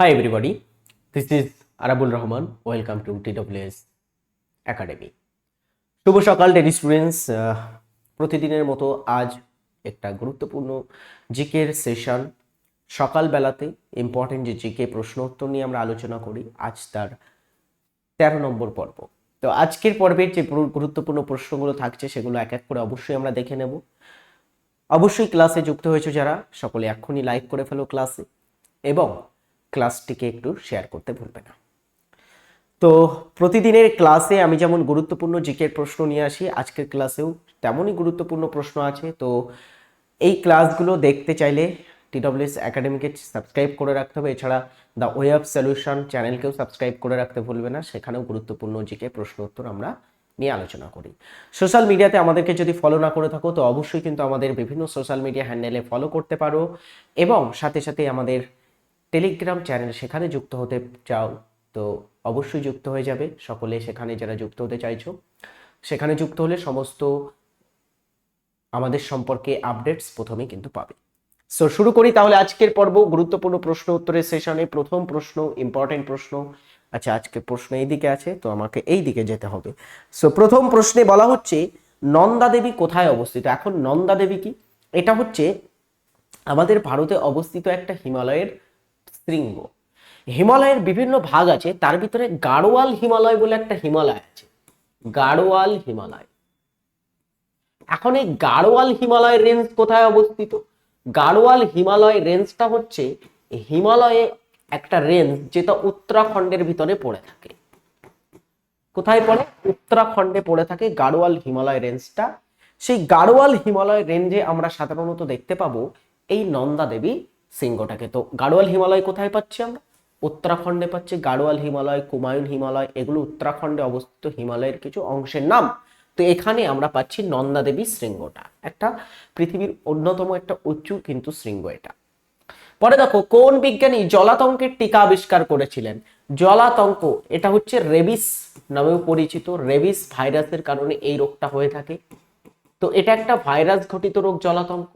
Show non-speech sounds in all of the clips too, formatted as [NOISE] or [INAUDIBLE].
Hi everybody, this is Arabul Rahman. Welcome to TWS Academy. শুভ সকাল daily students প্রতিদিনের মতো আজ একটা গুরুত্বপূর্ণ জিকের সেশন সকালবেলাতে ইম্পর্টেন্ট যে জিকে প্রশ্ন উত্তর নিয়ে আমরা আলোচনা করি আজ তার তেরো নম্বর পর্ব। তো আজকের পর্বের যে পুরো গুরুত্বপূর্ণ প্রশ্নগুলো থাকছে সেগুলো এক এক করে অবশ্যই আমরা দেখে নেব। অবশ্যই ক্লাসে যুক্ত হয়েছে যারা সকলে এক্ষুনি লাইক করে ফেলো ক্লাসে এবং ক্লাসটিকে একটু শেয়ার করতে ভুলবে না। তো প্রতিদিনের ক্লাসে আমি যেমন গুরুত্বপূর্ণ জিকের প্রশ্ন নিয়ে আসি, আজকের ক্লাসেও তেমনই গুরুত্বপূর্ণ প্রশ্ন আছে। তো এই ক্লাসগুলো দেখতে চাইলে টিডব্লিউএস একাডেমিকে সাবস্ক্রাইব করে রাখতে হবে। এছাড়া দ্য ওয়ে অফ সলিউশন চ্যানেলকেও সাবস্ক্রাইব করে রাখতে ভুলবে না। সেখানেও গুরুত্বপূর্ণ জিকে প্রশ্ন উত্তর আমরা নিয়ে আলোচনা করি। সোশ্যাল মিডিয়াতে আমাদেরকে যদি ফলো না করে থাকো, তো অবশ্যই কিন্তু আমাদের বিভিন্ন সোশ্যাল মিডিয়া হ্যান্ডেলে ফলো করতে পারো। এবং সাথে সাথে আমাদের টেলিগ্রাম চ্যানেল সেখানে যুক্ত হতে চাও, তো অবশ্যই যুক্ত হয়ে যাবে। সকলে সেখানে যারা যুক্ত হতে চাইছো, সেখানে যুক্ত হলে সমস্ত আমাদের সম্পর্কে আপডেটস প্রথমে কিন্তু পাবে। সো শুরু করি তাহলে আজকের পর্ব। গুরুত্বপূর্ণ প্রশ্ন উত্তরের সেশনে প্রথম প্রশ্ন ইম্পর্টেন্ট প্রশ্ন। আচ্ছা আজকে প্রশ্ন এই দিকে আছে, তো আমাকে এই দিকে যেতে হবে। সো প্রথম প্রশ্নে বলা হচ্ছে, নন্দা দেবী কোথায় অবস্থিত? এখন নন্দা দেবী কি? এটা হচ্ছে আমাদের ভারতে অবস্থিত একটা হিমালয়ের শৃঙ্গ। হিমালয়ের বিভিন্ন ভাগ আছে, তার ভিতরে গাড়োয়াল হিমালয় বলে একটা হিমালয় আছে। গাড়োয়াল হিমালয়। এখন এই গাড়োয়াল হিমালয় রেঞ্জ কোথায় অবস্থিত? গাড়োয়াল হিমালয় রেঞ্জটা হচ্ছে, হিমালয়ে একটা রেঞ্জ যেটা উত্তরাখণ্ডের ভিতরে পড়ে থাকে। কোথায় পড়ে? উত্তরাখণ্ডে পড়ে থাকে গাড়োয়াল হিমালয় রেঞ্জটা সেই গাড়োয়াল হিমালয় রেঞ্জে আমরা সাধারণত দেখতে পাবো এই নন্দা দেবী সিংহটাকে। তো গাড়োয়াল হিমালয় কোথায় পাচ্ছি আমরা? উত্তরাখণ্ডে পাচ্ছি। গাড়োয়াল হিমালয় কুমায়ুন হিমালয়, এগুলো উত্তরাখণ্ডে অবস্থিত। হিমালয়ের কিছু অংশের নাম। তো এখানে আমরা পাচ্ছি নন্দা দেবী শৃঙ্গটা। একটা পৃথিবীর অন্যতম একটা উঁচু কিন্তু শৃঙ্গ এটা। পরে দেখো, কোন বিজ্ঞানী জলাতঙ্কের টিকা আবিষ্কার করেছিলেন? জলাতঙ্ক, এটা হচ্ছে রেবিস নামেও পরিচিত। রেবিস ভাইরাসের কারণে এই রোগটা হয়ে থাকে। তো এটা একটা ভাইরাস ঘটিত রোগ জলাতঙ্ক।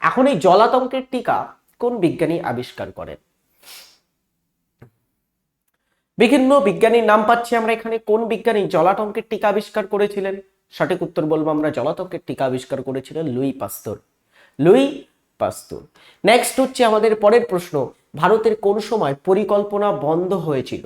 এখন এই জলাতঙ্কের টিকা কোন বিজ্ঞানী আবিষ্কার করেন? বিভিন্ন বিজ্ঞানীর নাম পাচ্ছি আমরা এখানে। কোন বিজ্ঞানী জলাতঙ্কের টিকা আবিষ্কার করেছিলেন? সঠিক উত্তর বলব আমরা, জলাতঙ্কের টিকা আবিষ্কার করেছিলেন Louis Pasteur. Louis Pasteur. Next হচ্ছে আমাদের পরের প্রশ্ন, ভারতের কোন সময় পরিকল্পনা বন্ধ হয়েছিল?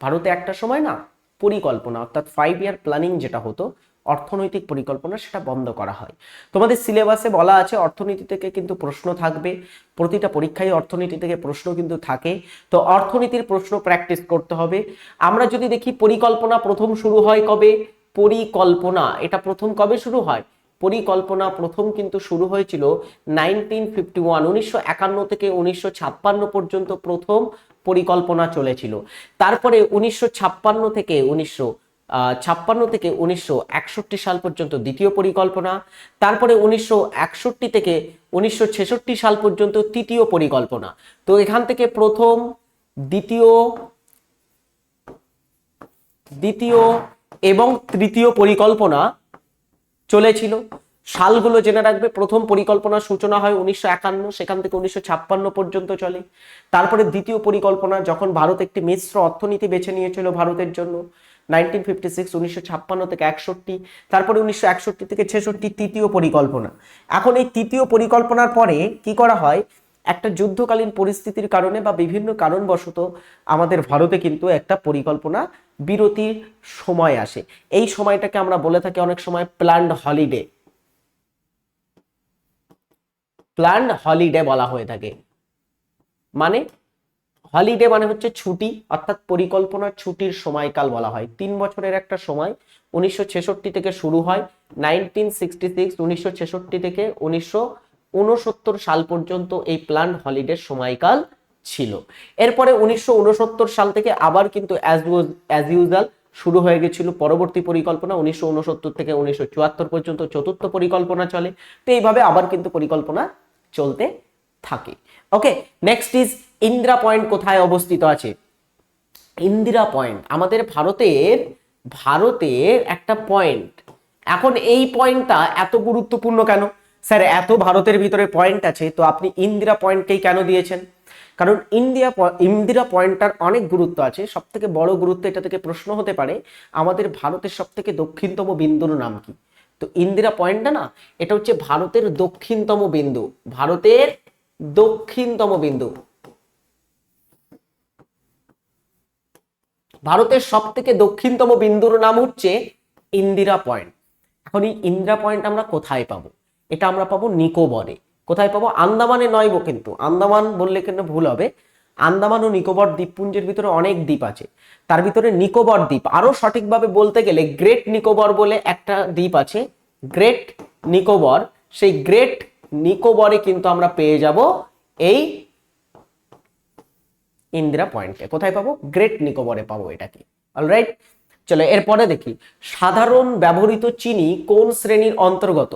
ভারতে একটা সময় না, পরিকল্পনা, অর্থাৎ ফাইভ ইয়ার প্ল্যানিং যেটা হতো অর্থনৈতিক পরিকল্পনা সেটা বন্ধ করা হয়। তোমাদের সিলেবাসে বলা আছে অর্থনীতি থেকে কিন্তু প্রশ্ন থাকবে, প্রতিটা পরীক্ষায় অর্থনীতি থেকে প্রশ্ন কিন্তু থাকে। তো অর্থনীতির প্রশ্ন প্র্যাকটিস করতে হবে। আমরা যদি দেখি পরিকল্পনা প্রথম শুরু হয় কবে? পরিকল্পনা। এটা প্রথম কবে শুরু হয়? পরিকল্পনা প্রথম কিন্তু শুরু হয়েছিল নাইনটিন ফিফটি ওয়ান উনিশশো একান্ন থেকে উনিশশো ছাপ্পান্ন পর্যন্ত প্রথম পরিকল্পনা চলেছিল। তারপরে উনিশশো ছাপ্পান্ন থেকে উনিশশো ছাপ্পান্ন থেকে উনিশশো একষট্টি সাল পর্যন্ত দ্বিতীয় পরিকল্পনা, তারপরে উনিশশো একষট্টি থেকে উনিশশো ছেষট্টি সাল পর্যন্ত তৃতীয় পরিকল্পনা। তো এখান থেকে প্রথম, দ্বিতীয় দ্বিতীয় এবং তৃতীয় পরিকল্পনা চলেছিল। সালগুলো জেনে রাখবে, প্রথম পরিকল্পনার সূচনা হয় উনিশশো একান্ন, সেখান থেকে উনিশশো ছাপ্পান্ন পর্যন্ত চলে। তারপরে দ্বিতীয় পরিকল্পনা, যখন ভারত একটি মিশ্র অর্থনীতি বেছে নিয়েছিল ভারতের জন্য নাইনটিন ফিফটি সিক্স, উনিশশো ছাপ্পান্ন থেকে একষট্টি, তারপরে উনিশশো একষট্টি থেকে ছেষট্টি তৃতীয় পরিকল্পনা। এখন এই তৃতীয় পরিকল্পনার পরে কি করা হয়? একটা যুদ্ধকালীন পরিস্থিতির কারণে বা বিভিন্ন কারণবশত আমাদের ভারতে কিন্তু একটা পরিকল্পনা বিরতির সময় আসে। এই সময়টাকে আমরা বলে থাকি অনেক সময় প্ল্যান্ড হলিডে প্ল্যান্ড হলিডে বলা হয়ে থাকে। মানে হলিডে মানে হচ্ছে ছুটি, অর্থাৎ পরিকল্পনার ছুটির সময়কাল বলা হয়। তিন বছরের একটা সময় উনিশশো ছেষট্টি থেকে শুরু হয় নাইনটিন সিক্সটি সিক্স উনিশশো থেকে উনিশশো উনসত্তর সাল পর্যন্ত এই প্ল্যান হলিডের সময়কাল ছিল। এরপরে উনিশশো উনসত্তর সাল থেকে আবার কিন্তু অ্যাজ ইউজাল শুরু হয়ে গেছিল পরবর্তী পরিকল্পনা। উনিশশো উনসত্তর থেকে উনিশশো চুয়াত্তর পর্যন্ত চতুর্থ পরিকল্পনা চলে। তো এইভাবে আবার কিন্তু পরিকল্পনা চলতে থাকে। Okay next is Indira point কোথায় অবস্থিত আছে? ইন্দিরা পয়েন্ট, আমাদের ভারতের ভারতের একটা পয়েন্ট। এখন এই পয়েন্টটা এত গুরুত্বপূর্ণ কেন? স্যার, এত ভারতের ভিতরে পয়েন্ট আছে, তো আপনি ইন্দিরা পয়েন্টকেই কেন দিয়েছেন? কারণ ইন্ডিয়া ইন্দিরা পয়েন্টটার অনেক গুরুত্ব আছে। সব থেকে বড় গুরুত্ব এটা থেকে প্রশ্ন হতে পারে, আমাদের ভারতের সব থেকে দক্ষিণতম বিন্দুর নাম কি? তো ইন্দিরা পয়েন্টটা না, এটা হচ্ছে ভারতের দক্ষিণতম বিন্দু, ভারতের দক্ষিণতম বিন্দু। ভারতের সব থেকে দক্ষিণতম বিন্দুর নাম হচ্ছে ইন্দিরা পয়েন্ট। এখন এই ইন্দিরা পয়েন্ট আমরা কোথায় পাবো? এটা আমরা পাবো নিকোবরে। কোথায় পাবো? আন্দামানে নয় কিন্তু। আন্দামান বললে কিন্তু ভুল হবে। আন্দামান ও নিকোবর দ্বীপপুঞ্জের ভিতরে অনেক দ্বীপ আছে। তার ভিতরে নিকোবর দ্বীপ। আরও সঠিকভাবে বলতে গেলে গ্রেট নিকোবর বলে একটা দ্বীপ আছে। গ্রেট নিকোবর। সেই গ্রেট নিকোবরে কিন্তু আমরা পেয়ে যাব এই ইন্দিরা পয়েন্টে কোথায় পাবো? গ্রেট নিকোবরে পাবো এটাকে। অলরাইট চলো, এরপরে দেখি। সাধারণ ব্যবহৃত চিনি কোন শ্রেণির অন্তর্গত?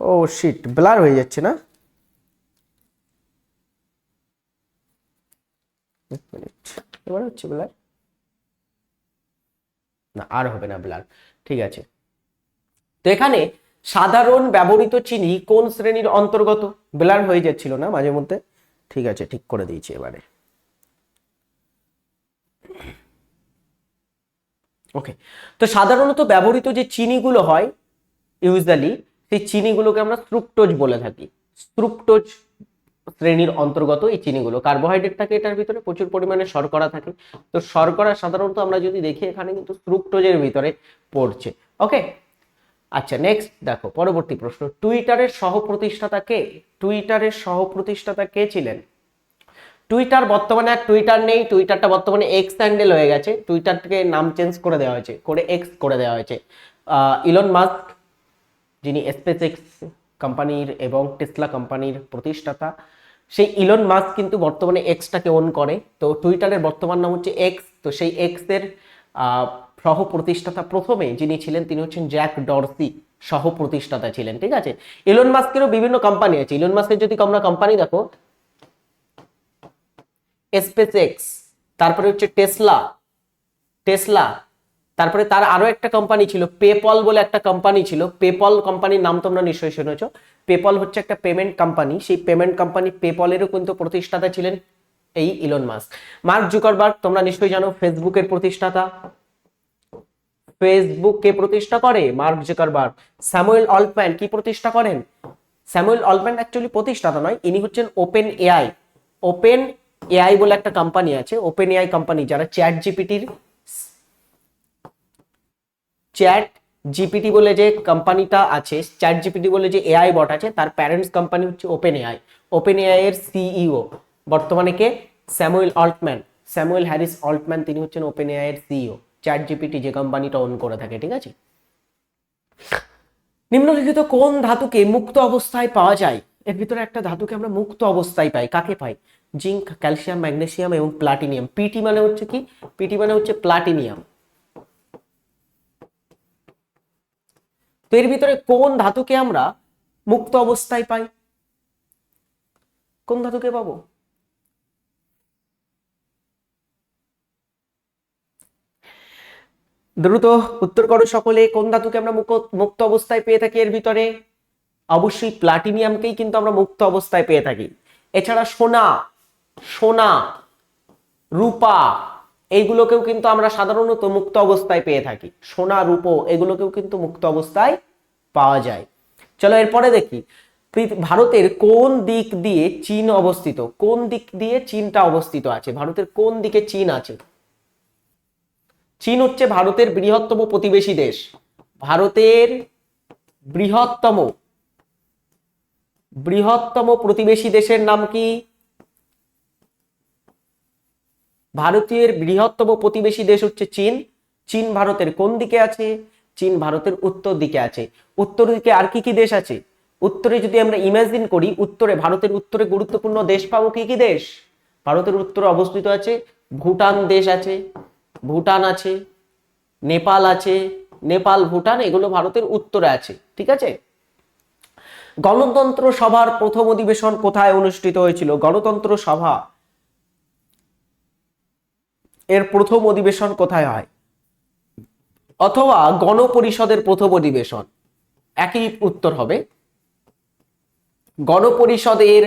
ও শিট ব্লার হয়ে যাচ্ছে না? এবার হচ্ছে ব্লার না, আর হবে না ব্লার ঠিক আছে। তো এখানে সাধারণ ব্যবহৃত চিনি কোন শ্রেণির অন্তর্গত? ব্লার হয়ে যাচ্ছিল না মাঝে মধ্যে? ঠিক আছে, ঠিক করে দিয়েছি এবারে। ওকে তো সাধারণত ব্যবহৃত যে চিনিগুলো হয় ইউজুয়ালি সেই চিনিগুলোকে আমরা ফ্রুক্টোজ বলে থাকি। ফ্রুক্টোজ শ্রেণির অন্তর্গত এই চিনিগুলো। কার্বোহাইড্রেট থাকে এটার ভিতরে, প্রচুর পরিমাণে শর্করা থাকে। তো শর্করা সাধারণত আমরা যদি দেখি, এখানে কিন্তু ফ্রুক্টোজের ভিতরে পড়ছে। ওকে আচ্ছা নেক্সট দেখো পরবর্তী প্রশ্ন। টুইটারের সহ প্রতিষ্ঠাতা কে? টুইটারের সহ প্রতিষ্ঠাতা কে ছিলেন? টুইটার বর্তমানে আর টুইটার নেই টুইটারটা বর্তমানে এক্স হ্যান্ডেল হয়ে গেছে। টুইটারকে নাম চেঞ্জ করে দেওয়া হয়েছে করে এক্স করে দেওয়া হয়েছে। ইলন মাস্ক যিনি স্পেস এক্স কোম্পানির এবং টেসলা কোম্পানির প্রতিষ্ঠাতা সেই ইলন মাস্ক কিন্তু বর্তমানে এক্সটাকে ওন করে। তো টুইটারের বর্তমান নাম হচ্ছে এক্স তো সেই এক্সের আহ, সহ প্রতিষ্ঠাতা প্রথমে যিনি ছিলেন, তিনি হচ্ছেন জ্যাক ডরসি। সহ প্রতিষ্ঠাতা ছিলেন, ঠিক আছে? ইলন মাস্কেরও বিভিন্ন কোম্পানি আছে। ইলন মাস্কের যদি আমরা কোম্পানি দেখো স্পেস এক্স তারপরে হচ্ছে টেসলা টেসলা, তারপরে তার আরও একটা কোম্পানি ছিল, পেপল বলে একটা কোম্পানি ছিল। পেপল কোম্পানির নাম তোমরা নিশ্চয়ই শুনেছ। পেপল হচ্ছে একটা পেমেন্ট কোম্পানি। সেই পেমেন্ট কোম্পানি পেপলেরও কিন্তু প্রতিষ্ঠাতা ছিলেন এই ইলন মাস্ক। মার্ক জুকারবার্গ, তোমরা নিশ্চয়ই জানো, ফেসবুকের প্রতিষ্ঠাতা। ফেসবুক কে প্রতিষ্ঠা করে? Mark Zuckerberg. স্যামুয়েল অল্টম্যান কি প্রতিষ্ঠা করেন? স্যামুয়েল অল্টম্যান অ্যাকচুয়ালি প্রতিষ্ঠাতা নয়, ইনি হচ্ছেন ওপেন এআই। ওপেন এআই বলে একটা কোম্পানি আছে, ওপেন এআই কোম্পানি যারা চ্যাট জিপিটির চ্যাট জিপিটি বলে যে কোম্পানিটা আছে, চ্যাট জিপিটি বলে যে এআই বট আছে, তার প্যারেন্টস কোম্পানি হচ্ছে ওপেন এআই। ওপেন এআই এর সিইও বর্তমানে কে? Samuel Altman Samuel Harris Altman তিনি হচ্ছেন ওপেন এআই এর সিইও চ্যাট জিপিটি যে কোম্পানিটা অন করে থাকে, ঠিক আছে? নিম্নলিখিত কোন ধাতুকে মুক্ত অবস্থায় পাওয়া যায়? এর ভিতরে একটা ধাতুকে আমরা মুক্ত অবস্থায় পাই, কাকে পাই? জিঙ্ক, ক্যালসিয়াম, ম্যাগনেসিয়াম এবং প্লাটিনিয়াম। পিটি মানে হচ্ছে কি? পিটি মানে হচ্ছে প্লাটিনিয়াম। তো এর ভিতরে কোন ধাতুকে আমরা মুক্ত অবস্থায় পাই? কোন ধাতুকে পাবো? দ্রুত উত্তর করো সকলে, কোন ধাতুকে আমরা মুক- মুক্ত অবস্থায় পেয়ে থাকি এর ভিতরে? অবশ্যই প্লাটিনিয়ামকেই কিন্তু আমরা মুক্ত অবস্থায় পেয়ে থাকি। এছাড়া সোনা সোনা, রূপা এইগুলোকেও কিন্তু আমরা সাধারণত মুক্ত অবস্থায় পেয়ে থাকি। সোনা, রূপো, এগুলোকেও কিন্তু মুক্ত অবস্থায় পাওয়া যায়। চলো এরপরে দেখি ভারতের কোন দিক দিয়ে চীন অবস্থিত? কোন দিক দিয়ে চীনটা অবস্থিত আছে? ভারতের কোন দিকে চীন আছে? চীন হচ্ছে ভারতের বৃহত্তম প্রতিবেশী দেশ। ভারতের বৃহত্তম বৃহত্তম প্রতিবেশী দেশের নাম কি? ভারতের বৃহত্তম প্রতিবেশী দেশ হচ্ছে চীন। চীন ভারতের কোন দিকে আছে? চীন ভারতের উত্তর দিকে আছে। উত্তর দিকে আর কি কি দেশ আছে? উত্তরে যদি আমরা ইমাজিন করি, উত্তরে ভারতের উত্তরে গুরুত্বপূর্ণ দেশ পাবো কি কি দেশ? ভারতের উত্তরে অবস্থিত আছে, ভুটান দেশ আছে ভুটান আছে, নেপাল আছে, নেপাল, ভুটান, এগুলো ভারতের উত্তরে আছে, ঠিক আছে? গণতন্ত্র সভার প্রথম অধিবেশন কোথায় অনুষ্ঠিত হয়েছিল? গণতন্ত্র সভা এর প্রথম অধিবেশন কোথায় হয়? অথবা গণপরিষদের প্রথম অধিবেশন, একই উত্তর হবে। গণপরিষদের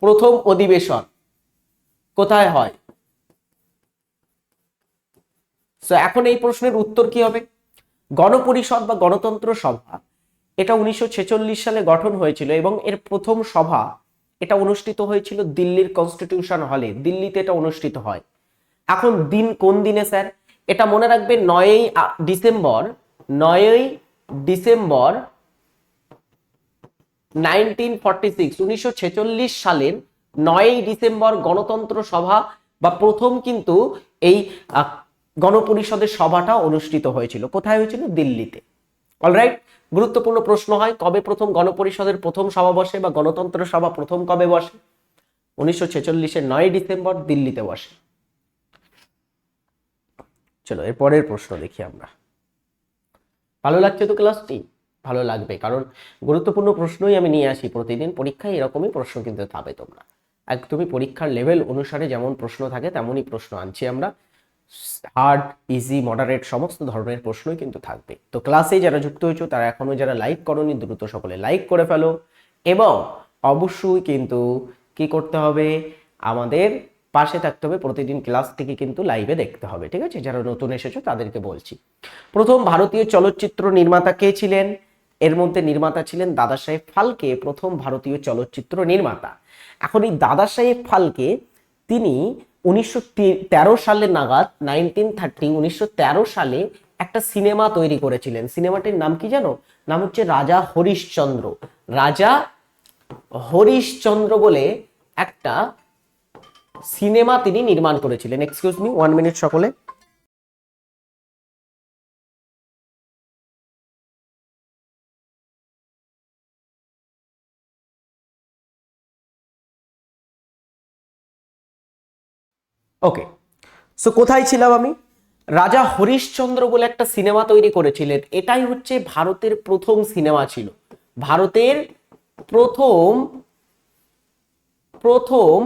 প্রথম অধিবেশন কোথায় হয়? তো এখন এই প্রশ্নের উত্তর কি হবে? গণপরিষদ বা গণতন্ত্র সভা, এটা উনিশশো ছেচল্লিশ সালে গঠন হয়েছিল এবং এর প্রথম সভা এটা অনুষ্ঠিত হয়েছিল দিল্লির কনস্টিটিউশন হলে দিল্লিতে এটা অনুষ্ঠিত হয়। এখন দিন কোন দিনে, স্যার? এটা মনে রাখবে নয়ই ডিসেম্বর নয়ই ডিসেম্বর নাইনটিন উনিশশো সালের নয়ই ডিসেম্বর গণতন্ত্র সভা বা প্রথম কিন্তু এই গণপরিষদের সভাটা অনুষ্ঠিত হয়েছিল। কোথায় হয়েছিল? দিল্লিতে। অলরাইট গুরুত্বপূর্ণ প্রশ্ন হয়, কবে প্রথম গণপরিষদের প্রথম সভা বসে বা গণতন্ত্র সভা প্রথম কবে বসে? উনিশশো ছেচল্লিশের নয় ডিসেম্বর দিল্লিতে বসে। চলো, এর পরের প্রশ্ন দেখি আমরা। ভালো লাগছে তো ক্লাসটি? ভালো লাগবে, কারণ গুরুত্বপূর্ণ প্রশ্নই আমি নিয়ে আসি প্রতিদিন। পরীক্ষায় এরকমই প্রশ্ন কিন্তু পাবে তোমরা। একদমই পরীক্ষার লেভেল অনুসারে যেমন প্রশ্ন থাকে, তেমনই প্রশ্ন আনছি আমরা। হার্ড ইজি মডারেট সমস্ত ধরনের প্রশ্নই কিন্তু থাকবে। তো ক্লাসে যারা যুক্ত হয়েছো, তারা এখনও যারা লাইক করনি, দ্রুত সকলে লাইক করে ফেলো এবং অবশ্যই কিন্তু কি করতে হবে? আমাদের পাশে থাকতে হবে, প্রতিদিন ক্লাস থেকে কিন্তু লাইভে দেখতে হবে, ঠিক আছে? যারা নতুন এসেছ, তাদেরকে বলছি। প্রথম ভারতীয় চলচ্চিত্র নির্মাতা কে ছিলেন? এর মধ্যে নির্মাতা ছিলেন দাদা সাহেব ফালকে, প্রথম ভারতীয় চলচ্চিত্র নির্মাতা। এখন এই দাদা সাহেব ফালকে তিনি উনিশশো তেরো সালে নাগাদ নাইনটিন থার্টি উনিশশো তেরো সালে একটা সিনেমা তৈরি করেছিলেন। সিনেমাটির নাম কি জানো? নাম হচ্ছে রাজা হরিশচন্দ্র। রাজা হরিশচন্দ্র বলে একটা সিনেমা তিনি নির্মাণ করেছিলেন। এক্সকিউজ মি ওয়ান মিনিট সকলে। ওকে সো কোথায় ছিলাম আমি? রাজা হরিশচন্দ্র বলে একটা সিনেমা তৈরি করেছিলেন। এটাই হচ্ছে ভারতের প্রথম সিনেমা ছিল। ভারতের প্রথম প্রথম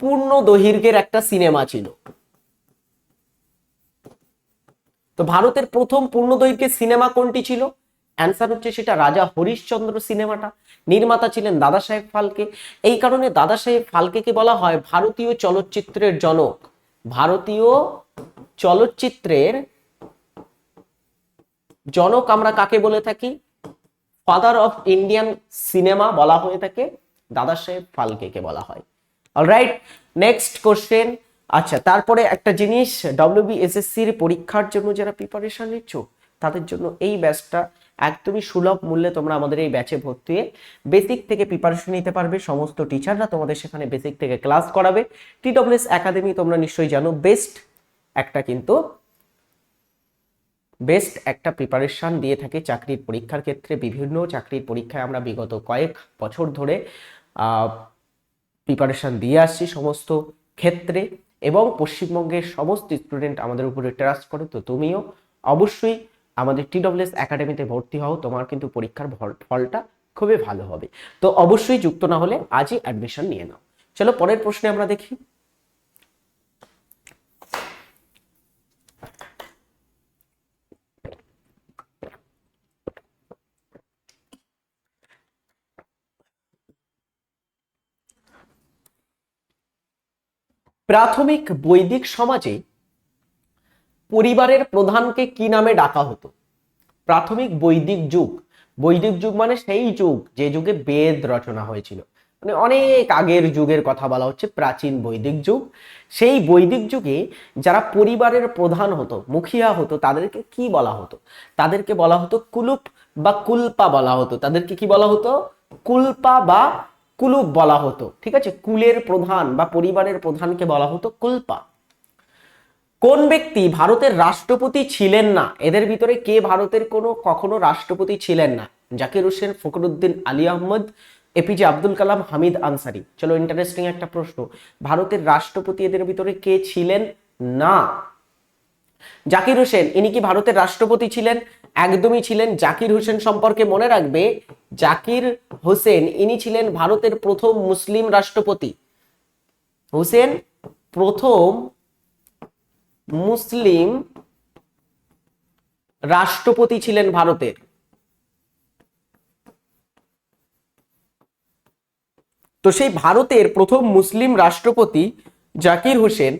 পূর্ণ দৈর্ঘ্যের একটা সিনেমা ছিল। তো ভারতের প্রথম পূর্ণ দৈর্ঘ্যের সিনেমা কোনটি ছিল? অ্যান্সার হচ্ছে সেটা রাজা হরিশচন্দ্র সিনেমাটা। নির্মাতা ছিলেন দাদা সাহেব ফালকে। এই কারণে দাদা সাহেব ফালকেকে বলা হয় ভারতীয় চলচ্চিত্রের জনক। ভারতীয় চলচ্চিত্রের জনক আমরা কাকে বলে থাকি? ফাদার অফ ইন্ডিয়ান সিনেমা বলা হয়ে থাকে দাদা সাহেব ফালকেকে বলা হয়। অলরাইট নেক্সট কোশ্চেন আচ্ছা তারপরে একটা জিনিস ডব্লিউবিএসএসসির পরীক্ষার জন্য যারা প্রিপারেশন নিচ্ছ, তাদের জন্য এই ব্যাচটা একদমই সুলভ মূল্যে তোমরা আমাদের এই ব্যাচে ভর্তি হয়ে বেসিক থেকে প্রিপারেশন নিতে পারবে। সমস্ত টিচাররা তোমাদের সেখানে বেসিক থেকে ক্লাস করাবে। টি টিডব্লিউএস একাডেমি তোমরা নিশ্চয়ই জানো বেস্ট একটা কিন্তু বেস্ট একটা প্রিপারেশন দিয়ে থাকে চাকরির পরীক্ষার ক্ষেত্রে। বিভিন্ন চাকরির পরীক্ষায় আমরা বিগত কয়েক বছর ধরে প্রিপারেশন দিয়ে আসছি সমস্ত ক্ষেত্রে এবং পশ্চিমবঙ্গের সমস্ত স্টুডেন্ট আমাদের উপরে ট্রাস্ট করে। তো তুমিও অবশ্যই আমাদের টিডব্লিউএস একাডেমিতে ভর্তি হও, তোমার কিন্তু পরীক্ষার ফলটা খুবই ভালো হবে। তো অবশ্যই যুক্ত না হলে আজই অ্যাডমিশন নিয়ে নাও। চলো পরের প্রশ্নে আমরা দেখি। প্রাথমিক বৈদিক সমাজে পরিবারের প্রধানকে কি নামে ডাকা হতো? প্রাথমিক বৈদিক যুগ। বৈদিক যুগ মানে সেই যুগ যে যুগে বেদ রচনা হয়েছিল। মানে অনেক আগের যুগের কথা বলা হচ্ছে, প্রাচীন বৈদিক যুগ। সেই বৈদিক যুগে যারা পরিবারের প্রধান হতো, মুখিয়া হতো, তাদেরকে কি বলা হতো? তাদেরকে বলা হতো কুলুপ বা কুলপা বলা হতো। তাদেরকে কি বলা হতো? কুলপা বা কুলুপ বলা হতো। ঠিক আছে? কুলের প্রধান বা পরিবারের প্রধানকে বলা হতো কুলপা। কোন ব্যক্তি ভারতের রাষ্ট্রপতি ছিলেন না? এদের ভিতরে কে ভারতের কোনো কখনো রাষ্ট্রপতি ছিলেন না? জাকির হোসেন, ফখরুদ্দিন আলী আহমদ এপিজে আব্দুল কালাম, হামিদ আনসারি। চলো ইন্টারেস্টিং একটা প্রশ্ন। ভারতের রাষ্ট্রপতি এদের ভিতরে কে ছিলেন না? জাকির হোসেন, ইনি কি ভারতের রাষ্ট্রপতি ছিলেন? একদমই ছিলেন। জাকির হোসেন সম্পর্কে মনে রাখবে, জাকির হোসেন, ইনি ছিলেন ভারতের প্রথম মুসলিম রাষ্ট্রপতি। হোসেন প্রথম মুসলিম রাষ্ট্রপতি ছিলেন ভারতের। তো সেই ভারতের প্রথম মুসলিম রাষ্ট্রপতি জাকির হোসেন,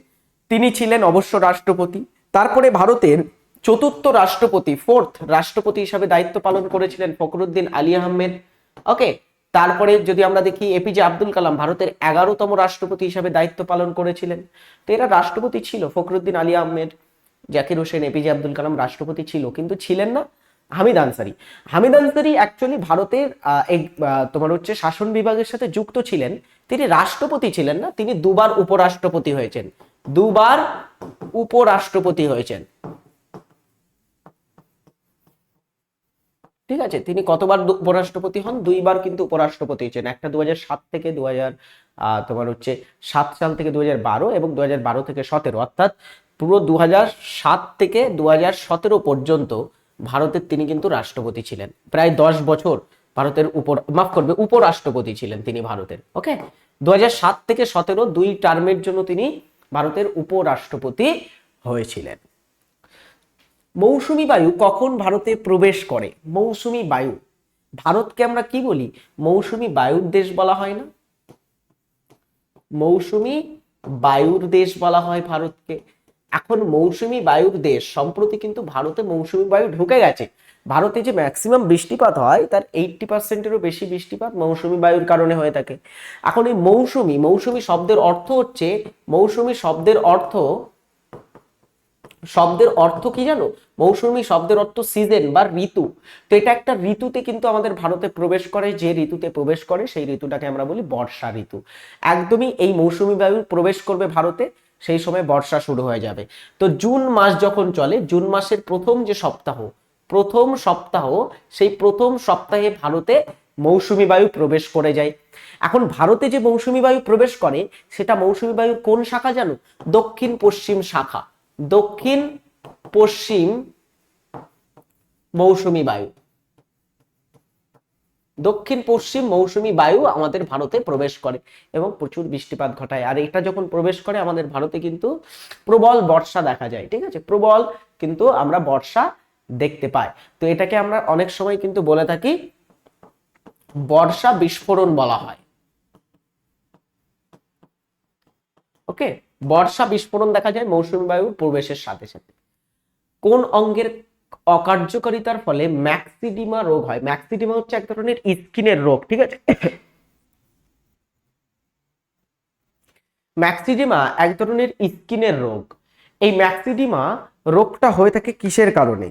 তিনি ছিলেন অবশ্য রাষ্ট্রপতি। তারপরে ভারতের চতুর্থ রাষ্ট্রপতি ফোর্থ রাষ্ট্রপতি হিসাবে দায়িত্ব পালন করেছিলেন ফখরুদ্দিন আলী আহমেদ। ওকে তারপরে যদি আমরা দেখি এপিজে আব্দুল কালাম ভারতের এগারোতম রাষ্ট্রপতি হিসাবে দায়িত্ব পালন করেছিলেন। তো এরা রাষ্ট্রপতি ছিল, ফখরুদ্দিন আলী আহমেদ, জাকির হোসেন এপিজে আব্দুল কালাম রাষ্ট্রপতি ছিল, কিন্তু ছিলেন না হামিদ আনসারি। হামিদ আনসারি অ্যাকচুয়ালি ভারতের তোমার হচ্ছে শাসন বিভাগের সাথে যুক্ত ছিলেন। তিনি রাষ্ট্রপতি ছিলেন না, তিনি দুবার উপরাষ্ট্রপতি হয়েছেন। দুবার উপরাষ্ট্রপতি হয়েছেন। ঠিক আছে? তিনি কতবার উপরাষ্ট্রপতি হন? দুইবার কিন্তু উপরাষ্ট্রপতি হয়েছেন। একটা দু সাত থেকে দু তোমার হচ্ছে সাত সাল থেকে দু বারো এবং দু বারো থেকে সতেরো। অর্থাৎ পুরো দু সাত থেকে দু সতেরো পর্যন্ত ভারতের তিনি কিন্তু রাষ্ট্রপতি ছিলেন। প্রায় দশ বছর ভারতের উপর, মাফ করবে, উপরাষ্ট্রপতি ছিলেন তিনি ভারতের। ওকে? দু সাত থেকে সতেরো দুই টার্মের জন্য তিনি ভারতের উপরাষ্ট্রপতি হয়েছিলেন। মৌসুমী বায়ু কখন ভারতে প্রবেশ করে? মৌসুমী বায়ু। ভারতকে আমরা কি বলি? মৌসুমী বায়ুর দেশ বলা হয় না? মৌসুমী বায়ুর দেশ বলা হয় ভারতকে। এখন মৌসুমী বায়ুর দেশ, সম্প্রতি কিন্তু ভারতে মৌসুমী বায়ু ঢুকে গেছে। ভারতে যে ম্যাক্সিমাম বৃষ্টিপাত হয়, তার এইটটি পার্সেন্টেরও বেশি বৃষ্টিপাত মৌসুমী বায়ুর কারণে হয়ে থাকে। এখন এই মৌসুমী, মৌসুমি শব্দের অর্থ হচ্ছে, মৌসুমি শব্দের অর্থ শব্দের অর্থ কি জানো? মৌসুমী শব্দের অর্থ সিজন বা ঋতু। তো এটা একটা ঋতুতে কিন্তু আমাদের ভারতে প্রবেশ করে, যে ঋতুতে প্রবেশ করে সেই ঋতুটাকে আমরা বলি বর্ষা ঋতু। একদমই এই মৌসুমী বায়ু প্রবেশ করবে ভারতে, সেই সময় বর্ষা শুরু হয়ে যাবে। তো জুন মাস যখন চলে, জুন মাসের প্রথম যে সপ্তাহ, প্রথম সপ্তাহ, সেই প্রথম সপ্তাহে ভারতে মৌসুমী বায়ু প্রবেশ করে যায়। এখন ভারতে যে মৌসুমী বায়ু প্রবেশ করে, সেটা মৌসুমী বায়ুর কোন শাখা জানো? দক্ষিণ পশ্চিম শাখা। দক্ষিণ পশ্চিম মৌসুমী বায়ু। দক্ষিণ পশ্চিম মৌসুমী বায়ু আমাদের ভারতে প্রবেশ করে এবং প্রচুর বৃষ্টিপাত ঘটায়। আর এটা যখন প্রবেশ করে, আমাদের ভারতে কিন্তু প্রবল বর্ষা দেখা যায়, ঠিক আছে? প্রবল কিন্তু আমরা বর্ষা দেখতে পাই। তো এটাকে আমরা অনেক সময় কিন্তু বলে থাকি বর্ষা বিস্ফোরণ বলা হয়। ওকে? বর্ষা বিস্ফোরণ দেখা যায় মৌসুমী বায়ুর প্রবেশের সাথে সাথে। কোন অঙ্গের অকার্যকারিতার ফলে ম্যাক্সিডিমা রোগ হয়? ম্যাক্সিডিমা হচ্ছে এক ধরনের স্কিনের রোগ, ঠিক আছে? ম্যাক্সিডিমা এক ধরনের স্কিনের রোগ। এই ম্যাক্সিডিমা রোগটা হয়ে থাকে কিসের কারণে?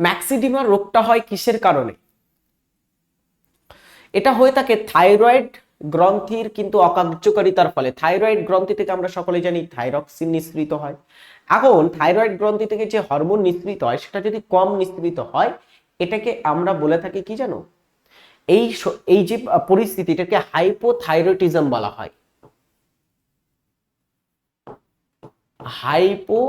ম্যাক্সিডিমা রোগটা হয় কিসের কারণে? এটা হয়ে থাকে থাইরয়েড গ্রন্থির কিন্তু অকার্যকারিতার ফলে। থাইরয়েড গ্রন্থি থেকে আমরা সকলে জানি থাইরক্সিন নিঃসৃত হয়। এখন থাইরয়েড গ্রন্থি থেকে যে হরমোন নিঃসৃত হয়, সেটা যদি কম নিঃসৃত হয়, এটাকে আমরা বলে থাকি কি জানো? এই এই যে পরিস্থিতি, এটাকে হাইপোথাইরয়েটিজম বলা হয়। হাইপো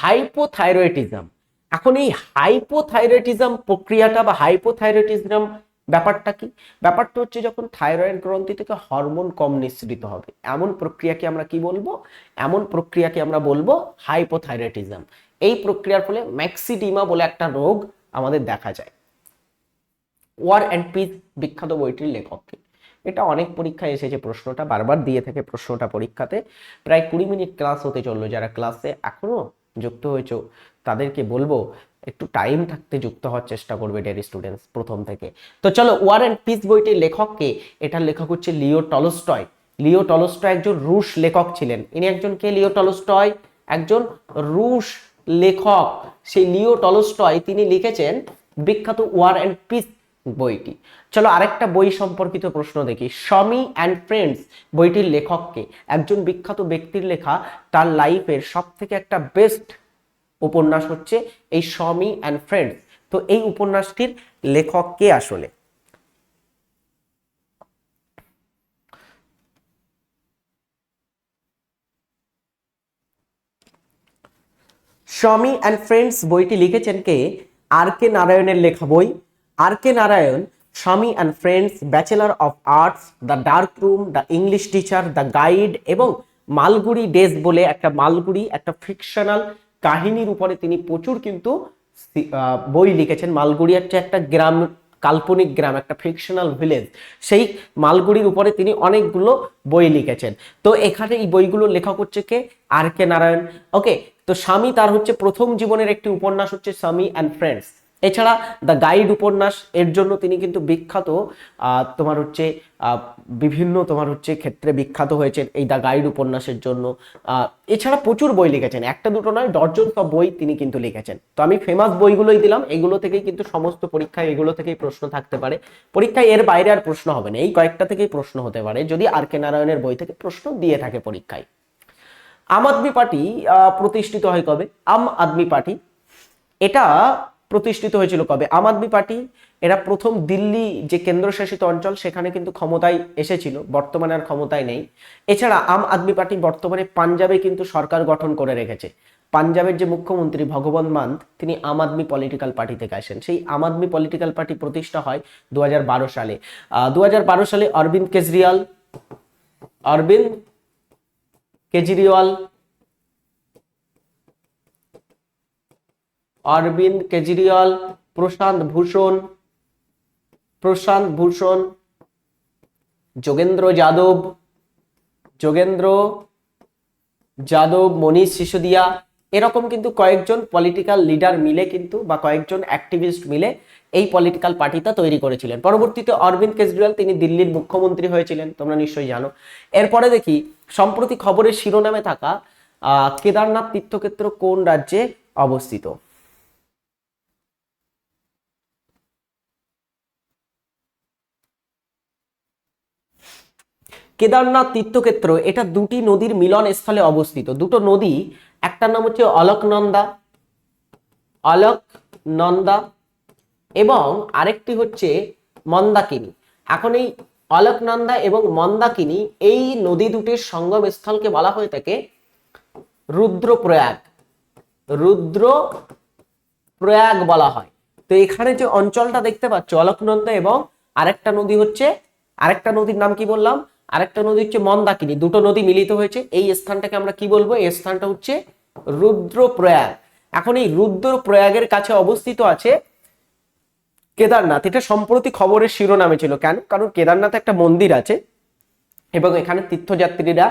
হাইপোথাইরয়েটিজম এখন এই হাইপোথাইরয়েটিজম প্রক্রিয়াটা বা হাইপোথাইরয়েটিজম ব্যাপারটা কি? ব্যাপারটা হচ্ছে যখন থাইরয়েড গ্রন্থি থেকে হরমোন কম নিঃসৃত হবে। এমন প্রক্রিয়াকে আমরা কি বলব? এমন প্রক্রিয়াকে আমরা বলব হাইপোথাইরয়েটিজম এই প্রক্রিয়ার ফলে ম্যাক্সিডিমা বলে একটা রোগ আমাদের দেখা যায়। ওয়ার অ্যান্ড পিস বিখ্যাত বইটির লেখককে। এটা অনেক পরীক্ষায় এসেছে প্রশ্নটা, বারবার দিয়ে থাকে প্রশ্নটা পরীক্ষাতে। প্রায় কুড়ি মিনিট ক্লাস হতে চলল যারা ক্লাসে। এখনও যুক্ত হয়েছো, তাদেরকে বলব, একটু টাইম থাকতে যুক্ত হওয়ার চেষ্টা করবে ডেরি স্টুডেন্টস প্রথম থেকে। তো চলো ওয়ার অ্যান্ড পিস বইটির লেখককে এটার লেখক হচ্ছে লিও টলস্টয়। লিও টলস্টয় একজন রুশ লেখক ছিলেন। ইনি একজন কে লিও টলস্টয়? একজন রুশ লেখক। সেই লিও টলস্টয়, তিনি লিখেছেন বিখ্যাত ওয়ার অ্যান্ড পিস বইটি। চলো আরেকটা বই সম্পর্কিত প্রশ্ন দেখি। স্বামী অ্যান্ড ফ্রেন্ডস বইটির লেখককে একজন বিখ্যাত ব্যক্তির লেখা তার লাইফের সব থেকে একটা বেস্ট উপন্যাস হচ্ছে এই স্বামী অ্যান্ড ফ্রেন্ডস তো এই উপন্যাসটির লেখক কে আসলে? স্বামী অ্যান্ড ফ্রেন্ডস বইটি লিখেছেন কে? আর কে নারায়ণের লেখা বই? R K Narayan, Swami and friends bachelor of arts the dark room the English teacher the guide এবং মালগুড়ি ডেজ বলে একটা মালগুড়ি, একটা ফিকশনাল কাহিনীর উপরে তিনি প্রচুর কিন্তু বই লিখেছেন। মালগুড়ি হচ্ছে একটা গ্রাম, কাল্পনিক গ্রাম, একটা ফিকশনাল ভিলেজ সেই মালগুড়ির উপরে তিনি অনেকগুলো বই লিখেছেন। তো এখানে এই বইগুলো লেখক হচ্ছে কে? আর কে নারায়ণ। ওকে তো স্বামী তার হচ্ছে প্রথম জীবনের একটি উপন্যাস হচ্ছে স্বামী অ্যান্ড ফ্রেন্ডস এছাড়া দ্য গাইড উপন্যাস, এর জন্য তিনি কিন্তু বিখ্যাত তোমার হচ্ছে বিভিন্ন তোমার হচ্ছে ক্ষেত্রে বিখ্যাত হয়েছেন এই দ্য গাইড উপন্যাসের জন্য। এছাড়া প্রচুর বই লিখেছেন, একটা দুটো নয় ডর্জন সব বই তিনি কিন্তু লিখেছেন। তো আমি ফেমাস বইগুলোই দিলাম, এগুলো থেকেই কিন্তু সমস্ত পরীক্ষায়, এগুলো থেকেই প্রশ্ন থাকতে পারে। পরীক্ষায় এর বাইরে আর প্রশ্ন হবে না, এই কয়েকটা থেকেই প্রশ্ন হতে পারে, যদি আর কে নারায়ণের বই থেকে প্রশ্ন দিয়ে থাকে পরীক্ষায়। আম আদমি পার্টি প্রতিষ্ঠিত হয় কবে? আম আদমি পার্টি। এটা প্রতিষ্ঠিত হয়েছিল কবে? আম আদমি পার্টি, এরা প্রথম দিল্লি যে কেন্দ্রশাসিত অঞ্চল, সেখানে কিন্তু ক্ষমতায় এসেছিল, বর্তমানে আর ক্ষমতায় নেই। এছাড়া আম আদমি পার্টি বর্তমানে পাঞ্জাবে কিন্তু সরকার গঠন করে রেখেছে। পাঞ্জাবের যে মুখ্যমন্ত্রী ভগবন্ত মান তিনি আম আদমি পলিটিক্যাল পার্টি থেকে আসেন। সেই আম আদমি পলিটিক্যাল পার্টি প্রতিষ্ঠা হয় দু হাজার বারো সালে। দু হাজার বারো সালে অরবিন্দ কেজরিওয়াল অরবিন্দ কেজরিওয়াল অরবিন্দ কেজরিওয়াল, প্রশান্ত ভূষণ প্রশান্ত ভূষণ, যোগেন্দ্র যাদব যোগেন্দ্র যাদব, মনীষ সিসোদিয়া, এরকম কিন্তু কয়েকজন পলিটিক্যাল লিডার মিলে কিন্তু বা কয়েকজন অ্যাক্টিভিস্ট মিলে এই পলিটিক্যাল পার্টিটা তৈরি করেছিলেন। পরবর্তীতে অরবিন্দ কেজরিওয়াল তিনি দিল্লির মুখ্যমন্ত্রী হয়েছিলেন, তোমরা নিশ্চয়ই জানো। এরপরে দেখি, সম্প্রতি খবরের শিরোনামে থাকা কেদারনাথ তীর্থক্ষেত্র কোন রাজ্যে অবস্থিত? কেদারনাথ তীর্থক্ষেত্র, এটা দুটি নদীর মিলন স্থলে অবস্থিত। দুটো নদী, একটার নাম হচ্ছে অলকনন্দা অলকনন্দা এবং আরেকটি হচ্ছে মন্দাকিনী। এখন এই অলকনন্দা এবং মন্দাকিনী, এই নদী দুটির সঙ্গম স্থলকে বলা হয়ে থাকে রুদ্রপ্রয়াগ। রুদ্র প্রয়াগ বলা হয়। তো এখানে যে অঞ্চলটা দেখতে পাচ্ছ, অলকনন্দা এবং আরেকটা নদী হচ্ছে, আরেকটা নদীর নাম কি বললাম? আরেকটা নদী হচ্ছে মন্দাকিনী, দুটো নদী মিলিত হয়েছে। এই স্থানটাকে আমরা কি বলব? এই স্থানটা হচ্ছে রুদ্রপ্রয়াগ। এখন এই রুদ্রপ্রয়াগের কাছে অবস্থিত আছে কেদারনাথ। এটা সম্প্রতি খবরের শিরোনামে ছিল। কেন? কারণ কেদারনাথ একটা মন্দির আছে এবং এখানে তীর্থযাত্রীরা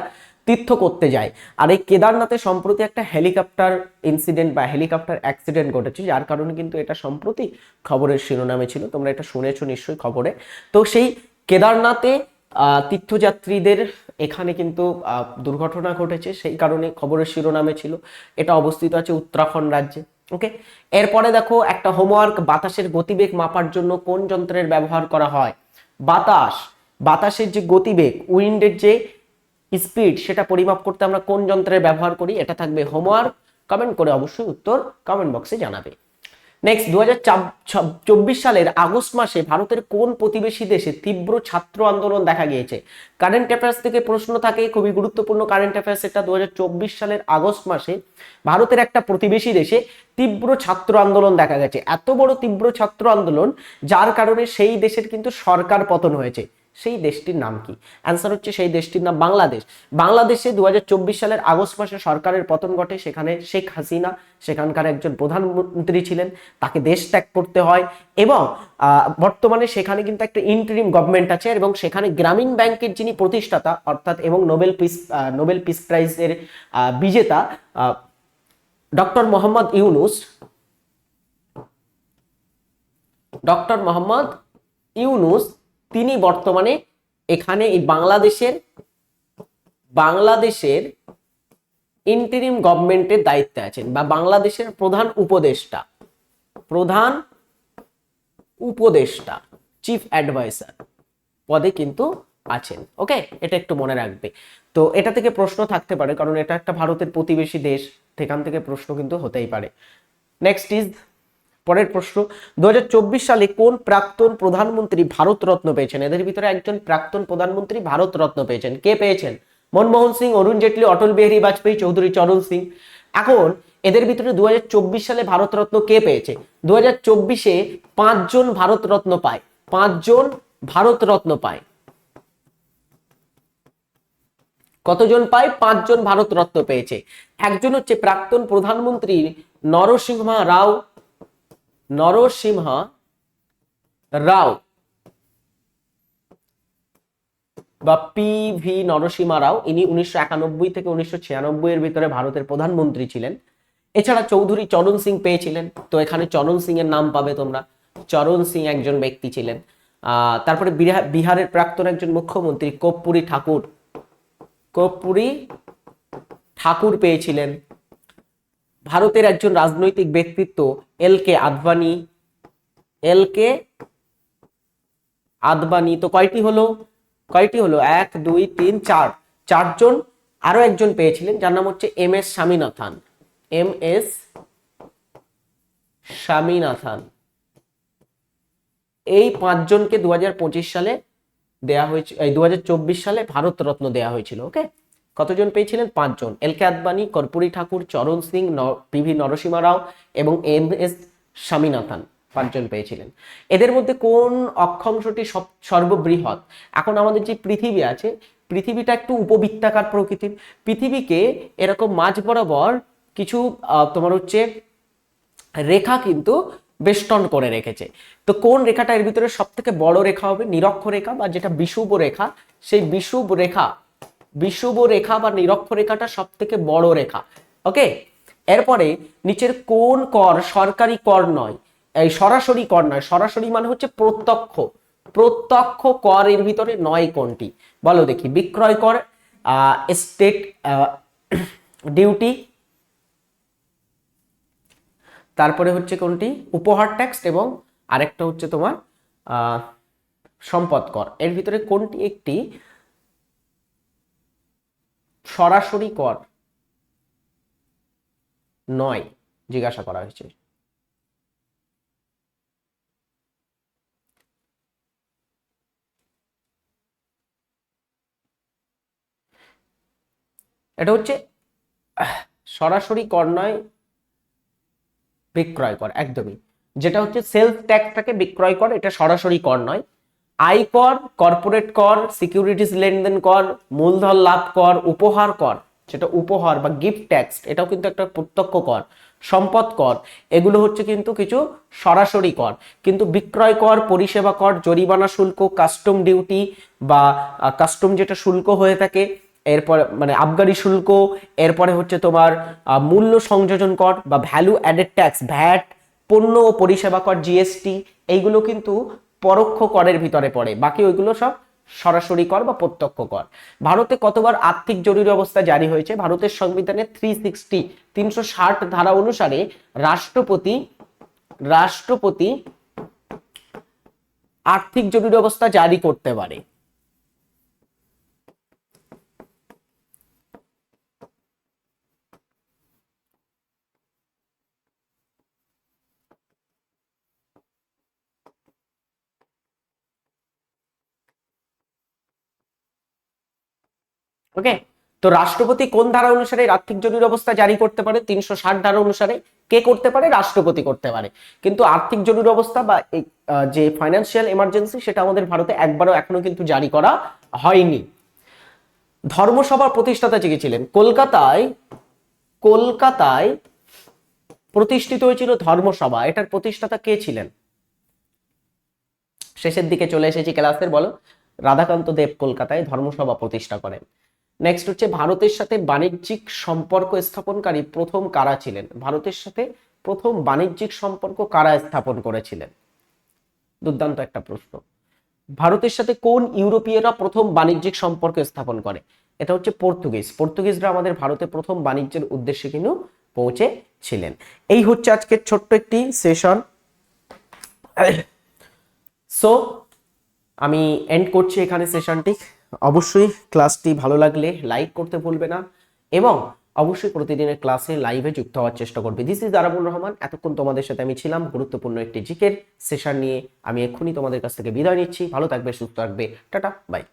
তীর্থ করতে যায়। আর এই কেদারনাথে সম্প্রতি একটা হেলিকপ্টার ইনসিডেন্ট বা হেলিকপ্টার অ্যাক্সিডেন্ট ঘটেছে, যার কারণে কিন্তু এটা সম্প্রতি খবরের শিরোনামে ছিল। তোমরা এটা শুনেছো নিশ্চয়ই খবরে। তো সেই কেদারনাথে তীর্থযাত্রীদের এখানে কিন্তু দুর্ঘটনা ঘটেছে, সেই কারণে খবরের শিরোনামে ছিল। এটা অবস্থিত আছে উত্তরাখণ্ড রাজ্যে, ওকে? এরপরে দেখো, একটা হোমওয়ার্ক, বাতাসের গতিবেগ মাপার জন্য কোন যন্ত্রের ব্যবহার করা হয়? বাতাস। বাতাসের যে গতিবেগ, উইন্ডের যে স্পিড, সেটা পরিমাপ করতে আমরা কোন যন্ত্রের ব্যবহার করি? এটা থাকবে হোমওয়ার্ক। কমেন্ট করে অবশ্যই উত্তর কমেন্ট বক্সে জানাবে। নেক্সট দু চব্বিশ সালের আগস্ট মাসে ভারতের কোন প্রতিবেশী দেশে তীব্র ছাত্র আন্দোলন দেখা গিয়েছে? কারেন্ট অ্যাফেয়ার্স থেকে প্রশ্ন থাকে, খুবই গুরুত্বপূর্ণ কারেন্ট অ্যাফেয়ার্স এটা দু হাজার চব্বিশ সালের আগস্ট মাসে ভারতের একটা প্রতিবেশী দেশে তীব্র ছাত্র আন্দোলন দেখা গেছে। এত বড় তীব্র ছাত্র আন্দোলন, যার কারণে সেই দেশের কিন্তু সরকার পতন হয়েছে। সেই দেশটির নাম কি? অ্যান্সার হচ্ছে সেই দেশটির নাম বাংলাদেশ। বাংলাদেশে দু হাজার চব্বিশ সালের আগস্ট মাসে সরকারের পতন ঘটে, সেখানে শেখ হাসিনা, সেখানকার একজন প্রধানমন্ত্রী ছিলেন, তাকে দেশ ত্যাগ করতে হয় এবং বর্তমানে সেখানে কিন্তু একটা ইন্টারিম গভর্নমেন্ট আছে এবং সেখানে গ্রামীণ ব্যাংকের যিনি প্রতিষ্ঠাতা, অর্থাৎ এবং নোবেল পিস নোবেল পিস প্রাইজের বিজেতা ডক্টর মোহাম্মদ ইউনুস, ডক্টর মোহাম্মদ ইউনুস তিনি বর্তমানে এখানে এই বাংলাদেশের বাংলাদেশের ইন্টারিম গভর্নমেন্টের দায়িত্বে আছেন বা বাংলাদেশের প্রধান উপদেষ্টা প্রধান উপদেষ্টা চিফ অ্যাডভাইসার পদে কিন্তু আছেন। ওকে? এটা একটু মনে রাখবে। তো এটা থেকে প্রশ্ন থাকতে পারে, কারণ এটা একটা ভারতের প্রতিবেশী দেশ, সেখান থেকে প্রশ্ন কিন্তু হতেই পারে। নেক্সট ইজ পরের প্রশ্ন দু হাজার চব্বিশ সালে কোন প্রাক্তন প্রধানমন্ত্রী ভারত রত্ন পেয়েছেন? এদের ভিতরে একজন প্রাক্তন প্রধানমন্ত্রী ভারত রত্ন পেয়েছেন। কে পেয়েছেন? মনমোহন সিং, অরুণ জেটলি, অটল বিহারী বাজপেয়ী, চৌধুরী চরণ সিং। এখন এদের ভিতরে দুহাজার চব্বিশ সালে ভারত রত্ন কে পেয়েছে? দু হাজার চব্বিশে পাঁচজন ভারত রত্ন পায়। পাঁচজন ভারত রত্ন পায়। কতজন পায়? পাঁচজন ভারত রত্ন পেয়েছে। একজন হচ্ছে প্রাক্তন প্রধানমন্ত্রী নরসিংহা রাও নরসিংহা রাও বা পি ভি নরসিমা রাও, ইনি উনিশশো একানব্বই থেকে উনিশশো ছিয়ানব্বই এর ভিতরে ভারতের প্রধানমন্ত্রী ছিলেন। এছাড়া চৌধুরী চরণ সিং পেয়েছিলেন। তো এখানে চরণ সিং এর নাম পাবে তোমরা। চরণ সিং একজন ব্যক্তি ছিলেন। তারপরে বিহা- বিহারের প্রাক্তন একজন মুখ্যমন্ত্রী কর্পূরী ঠাকুর। কর্পূরী ঠাকুর পেয়েছিলেন। ভারতের একজন রাজনৈতিক ব্যক্তিত্ব এল কে আদবানি, এল কে আদবানি। তো কয়টি হলো? কয়টি হলো? এক, দুই, তিন, চার। চারজন, আরও একজন পেয়েছিলেন, যার নাম হচ্ছে এম এস স্বামীনাথন। এম এস স্বামীনাথন। এই পাঁচজনকে দু হাজার পঁচিশ সালে দেয়া হয়েছে, এই দু হাজার চব্বিশ সালে ভারত রত্ন দেয়া হয়েছিল, ওকে? কতজন পেয়েছিলেন? পাঁচজন। এল কে আদবানি, কর্পূরী ঠাকুর, চরণ সিং পিভি নরসিমা রাও এবং এম এস স্বামীনাথন পাঁচজন পেয়েছিলেন। এদের মধ্যে কোন অক্ষাংশটি সব, সর্ববৃহৎ? এখন আমাদের যে পৃথিবী আছে, পৃথিবীটা একটু উপবৃত্তাকার প্রকৃতির। পৃথিবীকে এরকম মাঝ বরাবর কিছু তোমার হচ্ছে রেখা কিন্তু বেষ্টন করে রেখেছে। তো কোন রেখাটা এর ভিতরে সব থেকে বড় রেখা হবে? নিরক্ষ রেখা বা যেটা বিষুব রেখা, সেই বিষুব রেখা বিষুব রেখা বা নিরক্ষ রেখাটা সব থেকে বড় রেখা ওকে এরপরে নিচের কোন কর সরকারি কর নয়, এই সরাসরি কর নয়, সরাসরি মানে হচ্ছে প্রত্যক্ষ প্রত্যক্ষ কর এর ভিতরে নয় কোনটি? বলো দেখি, বিক্রয় কর স্টেট ডিউটি [CLEARS THROAT] তারপরে হচ্ছে কোনটি? উপহার ট্যাক্স এবং আরেকটা হচ্ছে তোমার সম্পদ কর। এর ভিতরে কোনটি একটি সরাসরি কর। নয়, জিজ্ঞাসা করা হয়েছে। এটা হচ্ছে, সরাসরি কর নয়, বিক্রয় কর, একদমই। যেটা হচ্ছে সেলফ ট্যাক্সটাকে বিক্রয় কর, এটা সরাসরি কর নয়। আয় কর কর্পোরেট কর সিকিউরিটিজ লেনদেন কর, মূলধন লাভ কর, উপহার কর, যেটা উপহার বা গিফট ট্যাক্স এটাও কিন্তু একটা প্রত্যক্ষ কর, সম্পদ কর, এগুলো হচ্ছে কিন্তু কিছু সরাসরি কর। কিন্তু বিক্রয় কর, পরিষেবা কর, জরিমানা শুল্ক কাস্টম ডিউটি বা কাস্টম যেটা শুল্ক হয়ে থাকে, এরপরে মানে আবগারি শুল্ক, এরপরে হচ্ছে তোমার মূল্য সংযোজন কর বা ভ্যালু অ্যাডেড ট্যাক্স ভ্যাট পণ্য ও পরিষেবা কর জিএসটি এইগুলো কিন্তু পরোক্ষ করের ভিতরে পড়ে। বাকি ওইগুলো সব সরাসরি কর বা প্রত্যক্ষ কর। ভারতে কতবার আর্থিক জরুরি অবস্থা জারি হয়েছে? ভারতের সংবিধানে থ্রি সিক্সটি তিনশো ষাট ধারা অনুসারে রাষ্ট্রপতি রাষ্ট্রপতি আর্থিক জরুরি অবস্থা জারি করতে পারে। ওকে তো রাষ্ট্রপতি কোন ধারা অনুসারে আর্থিক জরুরি অবস্থা জারি করতে পারে? তিনশো ষাট ধারা অনুসারে কে করতে পারে? রাষ্ট্রপতি করতে পারে। কিন্তু আর্থিক জরুরি অবস্থা বা যে ফাইন্যান্সিয়াল এমার্জেন্সি সেটা আমাদের ভারতে একবারও এখনও কিন্তু জারি করা হয়নি। ধর্মসভার প্রতিষ্ঠাতা কে ছিলেন, কলকাতায় কলকাতায় প্রতিষ্ঠিত হয়েছিল ধর্মসভা। এটার প্রতিষ্ঠাতা কে ছিলেন? শেষের দিকে চলে এসেছি ক্লাসের, বলো। রাধাকান্ত দেব কলকাতায় ধর্মসভা প্রতিষ্ঠা করেন। নেক্সট হচ্ছে ভারতের সাথে বাণিজ্যিক সম্পর্ক স্থাপনকারী প্রথম কারা ছিলেন? ভারতের সাথে প্রথম বাণিজ্যিক সম্পর্ক কারা স্থাপন করেছিলেন? দুর্দান্ত একটা প্রশ্ন। ভারতের সাথে কোন ইউরোপীয়রা প্রথম বাণিজ্যিক সম্পর্ক স্থাপন করে? এটা হচ্ছে পর্তুগিজ। পর্তুগিজরা আমাদের ভারতে প্রথম বাণিজ্যের উদ্দেশ্যে কিন্তু পৌঁছেছিলেন। এই হচ্ছে আজকের ছোট্ট একটি সেশন সো আমি এন্ড করছি এখানে সেশনটি অবশ্যই ক্লাসটি ভালো লাগলে লাইক করতে ভুলবে না এবং অবশ্যই প্রতিদিনের ক্লাসে লাইভে যুক্ত হওয়ার চেষ্টা করবে। This is Arabul Rahman. এতক্ষণ তোমাদের সাথে আমি ছিলাম। গুরুত্বপূর্ণ একটি জিকের সেশন নিয়ে আমি এক্ষুনি তোমাদের কাছ থেকে বিদায় নিচ্ছি। ভালো থাকবে, সুস্থ থাকবে। Tata bye